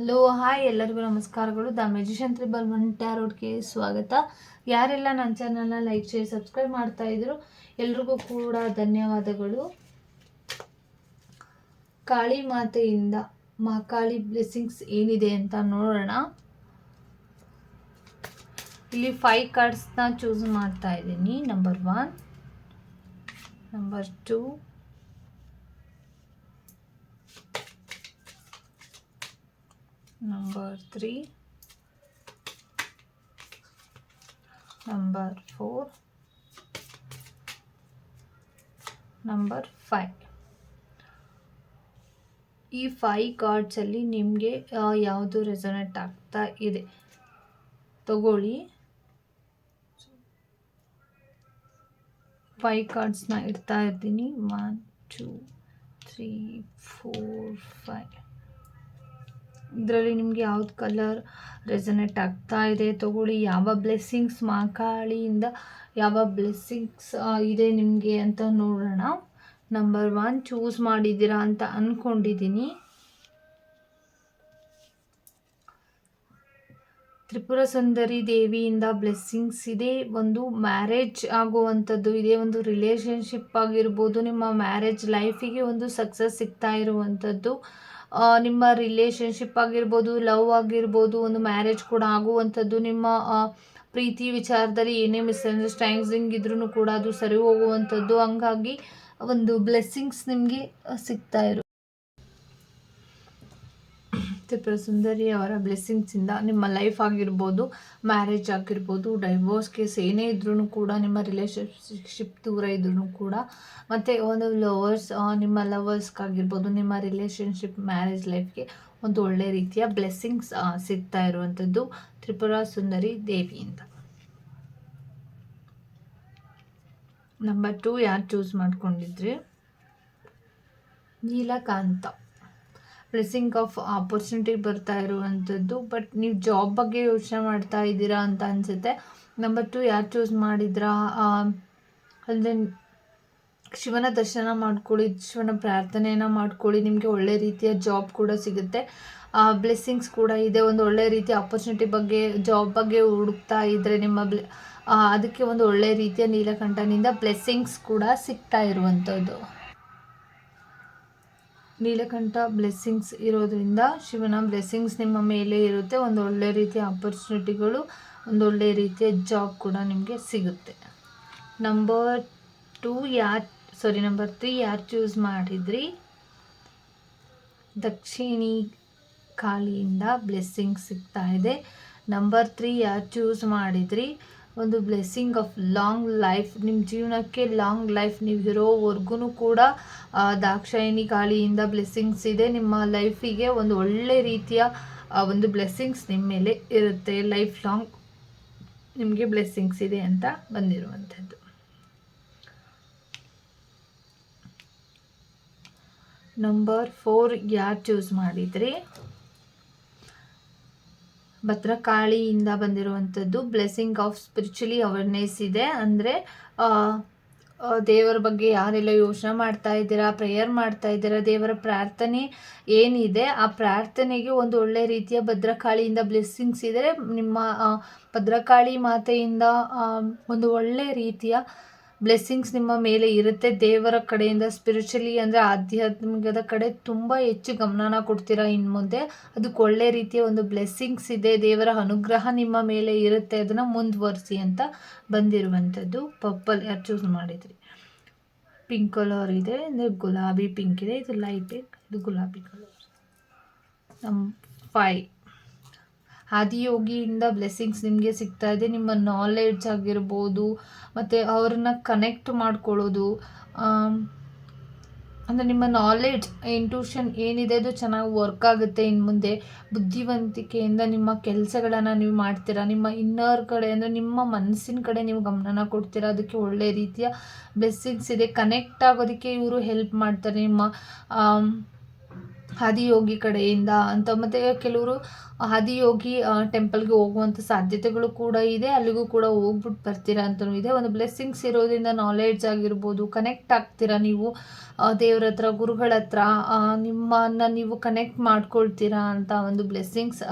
Hello hi ಎಲ್ಲರಿಗೂ ನಮಸ್ಕಾರಗಳು. The magician triple one ಟ್ಯಾರೋಡ್ಗೆ ಸ್ವಾಗತ. ಯಾರೆಲ್ಲ ನನ್ನ ಚಾನಲ್ನ ಲೈಕ್, ಶೇರ್, ಸಬ್ಸ್ಕ್ರೈಬ್ ಮಾಡ್ತಾ ಇದ್ರು ಎಲ್ರಿಗೂ ಕೂಡ ಧನ್ಯವಾದಗಳು. ಕಾಳಿ ಮಾತೆಯಿಂದ ಮಹಾಕಾಳಿ ಬ್ಲೆಸ್ಸಿಂಗ್ಸ್ ಏನಿದೆ ಅಂತ ನೋಡೋಣ. ಇಲ್ಲಿ ಫೈವ್ ಕಾರ್ಡ್ಸ್ನ ಚೂಸ್ ಮಾಡ್ತಾ ಇದ್ದೀನಿ. Number one number two number 3 number 4 number five ಈ ಫೈ ಕಾರ್ಡ್ಸಲ್ಲಿ ನಿಮಗೆ ಯಾವುದು ರೆಸೊನೇಟ್ ಆಗ್ತಾ ಇದೆ? ತಗೊಳ್ಳಿ. ಫೈ ಕಾರ್ಡ್ಸ್ನ ಇಡ್ತಾ ಇರ್ತೀನಿ one two three four five ಇದರಲ್ಲಿ ನಿಮಗೆ ಯಾವ್ದು ಕಲರ್ ರೆಸನೇಟ್ ಆಗ್ತಾ ಇದೆ ತಗೊಳ್ಳಿ. ಯಾವ ಬ್ಲೆಸ್ಸಿಂಗ್ಸ್ ಮಾಕಾಳಿಯಿಂದ ಯಾವ ಬ್ಲೆಸ್ಸಿಂಗ್ಸ್ ಇದೆ ನಿಮಗೆ ಅಂತ ನೋಡೋಣ. ನಂಬರ್ ಒನ್ ಚೂಸ್ ಮಾಡಿದ್ದೀರಾ ಅಂತ ಅಂದ್ಕೊಂಡಿದ್ದೀನಿ ತ್ರಿಪುರ ಸುಂದರಿ ದೇವಿಯಿಂದ ಬ್ಲೆಸ್ಸಿಂಗ್ಸ್ ಇದೆ. ಒಂದು ಮ್ಯಾರೇಜ್ ಆಗುವಂಥದ್ದು ಇದೆ. ಒಂದು ರಿಲೇಷನ್ಶಿಪ್ ಆಗಿರ್ಬೋದು, ನಿಮ್ಮ ಮ್ಯಾರೇಜ್ ಲೈಫಿಗೆ ಒಂದು ಸಕ್ಸಸ್ ಸಿಗ್ತಾ ಇರುವಂಥದ್ದು. ನಿಮ್ಮ ರಿಲೇಷನ್ಶಿಪ್ ಆಗಿರ್ಬೋದು ಲವ್ ಆಗಿರ್ಬೋದು, ಒಂದು ಮ್ಯಾರೇಜ್ ಕೂಡ ಆಗುವಂಥದ್ದು ನಿಮ್ಮ ಪ್ರೀತಿ ವಿಚಾರದಲ್ಲಿ ಏನೇ ಮಿಸ್ಅಂಡರ್ಸ್ಟ್ಯಾಂಡಿಂಗ್ ಇದ್ರೂ ಕೂಡ ಅದು ಸರಿ ಹೋಗುವಂಥದ್ದು. ಹಂಗಾಗಿ ಒಂದು ಬ್ಲೆಸ್ಸಿಂಗ್ಸ್ ನಿಮಗೆ ಸಿಗ್ತಾ ಇರು ತ್ರಿಪುರ ಸುಂದರಿ ಅವರ ಬ್ಲೆಸ್ಸಿಂಗ್ಸಿಂದ ನಿಮ್ಮ ಲೈಫ್ ಆಗಿರ್ಬೋದು, ಮ್ಯಾರೇಜ್ ಆಗಿರ್ಬೋದು ಡೈವೋರ್ಸ್ ಕೇಸ್ ಏನೇ ಇದ್ರೂ ಕೂಡ, ನಿಮ್ಮ ರಿಲೇಷನ್ಶಿಪ್ ದೂರ ಇದ್ರೂ ಕೂಡ, ಮತ್ತು ಒಂದು ಲವರ್ಸ್ ನಿಮ್ಮ ಲವರ್ಸ್ಗಾಗಿರ್ಬೋದು ನಿಮ್ಮ ರಿಲೇಷನ್ಶಿಪ್ ಮ್ಯಾರೇಜ್ ಲೈಫ್ಗೆ ಒಂದು ಒಳ್ಳೆ ರೀತಿಯ ಬ್ಲೆಸ್ಸಿಂಗ್ಸ್ ಸಿಗ್ತಾ ಇರುವಂಥದ್ದು ತ್ರಿಪುರ ಸುಂದರಿ ದೇವಿಯಿಂದ. ನಂಬರ್ ಟೂ ಯಾರು ಚೂಸ್ ಮಾಡ್ಕೊಂಡಿದ್ರಿ? ನೀಲಕಾಂತ. ಬ್ಲೆಸ್ಸಿಂಗ್ ಆಫ್ ಆಪರ್ಚುನಿಟಿ ಬರ್ತಾ ಇರುವಂಥದ್ದು. ಬಟ್ ನೀವು ಜಾಬ್ ಬಗ್ಗೆ ಯೋಚನೆ ಮಾಡ್ತಾ ಇದ್ದೀರಾ ಅಂತ ಅನಿಸುತ್ತೆ. ನಂಬರ್ ಟು ಯಾರು ಚೂಸ್ ಮಾಡಿದ್ರಾ? ಅಲ್ಲದೆ ಶಿವನ ದರ್ಶನ ಮಾಡ್ಕೊಳ್ಳಿ, ಶಿವನ ಪ್ರಾರ್ಥನೆಯನ್ನು ಮಾಡ್ಕೊಳ್ಳಿ. ನಿಮಗೆ ಒಳ್ಳೆ ರೀತಿಯ ಜಾಬ್ ಕೂಡ ಸಿಗುತ್ತೆ. ಬ್ಲೆಸ್ಸಿಂಗ್ಸ್ ಕೂಡ ಇದೆ. ಒಂದು ಒಳ್ಳೆ ರೀತಿಯ ಆಪರ್ಚುನಿಟಿ ಬಗ್ಗೆ, ಜಾಬ್ ಬಗ್ಗೆ ಹುಡುಕ್ತಾ ಇದ್ದರೆ ನಿಮ್ಮ ಬ್ಲೆ ಅದಕ್ಕೆ ಒಂದು ಒಳ್ಳೆ ರೀತಿಯ ನೀಲಕಂಠನಿಂದ ಬ್ಲೆಸ್ಸಿಂಗ್ಸ್ ಕೂಡ ಸಿಗ್ತಾ ಇರುವಂಥದ್ದು. ನೀಲಕಂಠ ಬ್ಲೆಸ್ಸಿಂಗ್ಸ್ ಇರೋದರಿಂದ ಶಿವನ ಬ್ಲೆಸ್ಸಿಂಗ್ಸ್ ನಿಮ್ಮ ಮೇಲೆ ಇರುತ್ತೆ. ಒಂದು ಒಳ್ಳೆ ರೀತಿಯ ಆಪರ್ಚುನಿಟಿಗಳು ಒಂದು ಒಳ್ಳೆ ರೀತಿಯ ಜಾಬ್ ಕೂಡ ನಿಮಗೆ ಸಿಗುತ್ತೆ. ನಂಬರ್ ಟೂ ಯಾರು ಸಾರಿ ನಂಬರ್ ತ್ರೀ ಯಾರು ಚೂಸ್ ಮಾಡಿದ್ರಿ? ದಕ್ಷಿಣಿ ಕಾಳಿಯಿಂದ ಬ್ಲೆಸ್ಸಿಂಗ್ ಸಿಗ್ತಾ ಇದೆ. ನಂಬರ್ ತ್ರೀ ಯಾರು ಚೂಸ್ ಮಾಡಿದ್ರಿ? ಒಂದು ಬ್ಲೆಸ್ಸಿಂಗ್ ಆಫ್ ಲಾಂಗ್ ಲೈಫ್ ನಿಮ್ಮ ಜೀವನಕ್ಕೆ ಲಾಂಗ್ ಲೈಫ್ ನೀವು ಇರೋವರೆಗೂ ಕೂಡ ದಾಕ್ಷಾಯಿಣಿ ಕಾಳಿಯಿಂದ ಬ್ಲೆಸ್ಸಿಂಗ್ಸ್ ಇದೆ. ನಿಮ್ಮ ಲೈಫಿಗೆ ಒಂದು ಒಳ್ಳೆ ರೀತಿಯ ಒಂದು ಬ್ಲೆಸ್ಸಿಂಗ್ಸ್ ನಿಮ್ಮ ಮೇಲೆ ಇರುತ್ತೆ. ಲೈಫ್ ಲಾಂಗ್ ನಿಮಗೆ ಬ್ಲೆಸ್ಸಿಂಗ್ಸ್ ಇದೆ ಅಂತ ಬಂದಿರುವಂಥದ್ದು. ನಂಬರ್ ಫೋರ್ ಯಾರು ಚೂಸ್ ಮಾಡಿದ್ರಿ? ಭದ್ರಕಾಳಿಯಿಂದ ಬಂದಿರುವಂಥದ್ದು ಬ್ಲೆಸ್ಸಿಂಗ್ ಆಫ್ ಸ್ಪಿರಿಚುಲಿ ಅವೇರ್ನೆಸ್ ಇದೆ. ಅಂದರೆ ದೇವರ ಬಗ್ಗೆ ಯಾರೆಲ್ಲ ಯೋಚನೆ ಮಾಡ್ತಾ ಇದ್ದೀರಾ ಪ್ರೇಯರ್ ಮಾಡ್ತಾ ಇದ್ದೀರಾ, ದೇವರ ಪ್ರಾರ್ಥನೆ ಏನಿದೆ, ಆ ಪ್ರಾರ್ಥನೆಗೆ ಒಂದು ಒಳ್ಳೆ ರೀತಿಯ ಭದ್ರಕಾಳಿಯಿಂದ ಬ್ಲೆಸ್ಸಿಂಗ್ಸ್ ಇದೆ ನಿಮ್ಮ ಭದ್ರಕಾಳಿ ಮಾತೆಯಿಂದ ಒಂದು ಒಳ್ಳೆ ರೀತಿಯ ಬ್ಲೆಸ್ಸಿಂಗ್ಸ್ ನಿಮ್ಮ ಮೇಲೆ ಇರುತ್ತೆ. ದೇವರ ಕಡೆಯಿಂದ ಸ್ಪಿರಿಚುಲಿ ಅಂದರೆ ಆಧ್ಯಾತ್ಮಿಕದ ಕಡೆ ತುಂಬ ಹೆಚ್ಚು ಗಮನನ ಕೊಡ್ತೀರಾ ಇನ್ನು ಮುಂದೆ. ಅದಕ್ಕೆ ಒಳ್ಳೆ ರೀತಿಯ ಒಂದು ಬ್ಲೆಸ್ಸಿಂಗ್ಸ್ ಇದೆ. ದೇವರ ಅನುಗ್ರಹ ನಿಮ್ಮ ಮೇಲೆ ಇರುತ್ತೆ. ಅದನ್ನು ಮುಂದುವರಿಸಿ ಅಂತ ಬಂದಿರುವಂಥದ್ದು. ಪರ್ಪಲ್ ಯಾರು ಚೂಸ್ ಮಾಡಿದ್ರಿ? ಪಿಂಕ್ ಕಲರ್ ಇದೆ. ಅಂದರೆ ಗುಲಾಬಿ ಪಿಂಕ್ ಇದೆ. ಇದು ಲೈಟ್ ಪಿಂಕ್ ಇದು ಗುಲಾಬಿ ಕಲರ್ ನಮ್ಮ ಫೈ ಆದಿಯೋಗಿಯಿಂದ ಬ್ಲೆಸ್ಸಿಂಗ್ಸ್ ನಿಮಗೆ ಸಿಗ್ತಾ ಇದೆ. ನಿಮ್ಮ ನಾಲೆಡ್ಜ್ ಆಗಿರ್ಬೋದು, ಮತ್ತು ಅವ್ರನ್ನ ಕನೆಕ್ಟ್ ಮಾಡ್ಕೊಳ್ಳೋದು ಅಂದರೆ ನಿಮ್ಮ ನಾಲೆಡ್ಜ್ ಇಂಟ್ಯೂಷನ್ ಏನಿದೆ ಅದು ಚೆನ್ನಾಗಿ ವರ್ಕ್ ಆಗುತ್ತೆ ಇನ್ನು ಮುಂದೆ. ಬುದ್ಧಿವಂತಿಕೆಯಿಂದ ನಿಮ್ಮ ಕೆಲಸಗಳನ್ನು ನೀವು ಮಾಡ್ತೀರಾ, ನಿಮ್ಮ ಇನ್ನರ್ ಕಡೆ ಅಂದರೆ ನಿಮ್ಮ ಮನಸ್ಸಿನ ಕಡೆ ನೀವು ಗಮನನ ಕೊಡ್ತೀರಾ, ಅದಕ್ಕೆ ಒಳ್ಳೆ ರೀತಿಯ ಬ್ಲೆಸ್ಸಿಂಗ್ಸ್ ಇದೆ. ಕನೆಕ್ಟ್ ಆಗೋದಕ್ಕೆ ಇವರು ಹೆಲ್ಪ್ ಮಾಡ್ತಾರೆ. ನಿಮ್ಮ ಆದಿಯೋಗಿ ಕಡೆಯಿಂದ ಅಂತ. ಮತ್ತು ಕೆಲವರು ಹಾದಿಯೋಗಿ ಟೆಂಪಲ್ಗೆ ಹೋಗುವಂಥ ಸಾಧ್ಯತೆಗಳು ಕೂಡ ಇದೆ. ಅಲ್ಲಿಗೂ ಕೂಡ ಹೋಗ್ಬಿಟ್ಟು ಬರ್ತೀರಾ ಅಂತಲೂ ಇದೆ. ಒಂದು ಬ್ಲೆಸ್ಸಿಂಗ್ಸ್ ಇರೋದ್ರಿಂದ ನಾಲೆಡ್ಜ್ ಆಗಿರ್ಬೋದು ಕನೆಕ್ಟ್ ಆಗ್ತೀರಾ ನೀವು ದೇವ್ರ ಹತ್ರ, ಗುರುಗಳ ಹತ್ರ ನಿಮ್ಮನ್ನು ನೀವು ಕನೆಕ್ಟ್ ಮಾಡ್ಕೊಳ್ತೀರಾ ಅಂತ ಒಂದು ಬ್ಲೆಸ್ಸಿಂಗ್ಸ್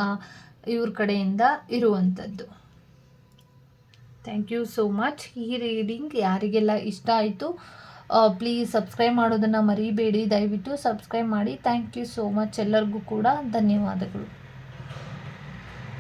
ಇವ್ರ ಕಡೆಯಿಂದ ಇರುವಂಥದ್ದು ಥ್ಯಾಂಕ್ ಯು ಸೋ ಮಚ್ ಈ ರೀಡಿಂಗ್ ಯಾರಿಗೆಲ್ಲ ಇಷ್ಟ ಆಯಿತು ಪ್ಲೀಸ್ ಸಬ್ಸ್ಕ್ರೈಬ್ ಮಾಡೋದನ್ನು ಮರಿಬೇಡಿ. ದಯವಿಟ್ಟು ಸಬ್ಸ್ಕ್ರೈಬ್ ಮಾಡಿ. ಥ್ಯಾಂಕ್ ಯು ಸೋ ಮಚ್ ಎಲ್ಲರಿಗೂ ಕೂಡ ಧನ್ಯವಾದಗಳು.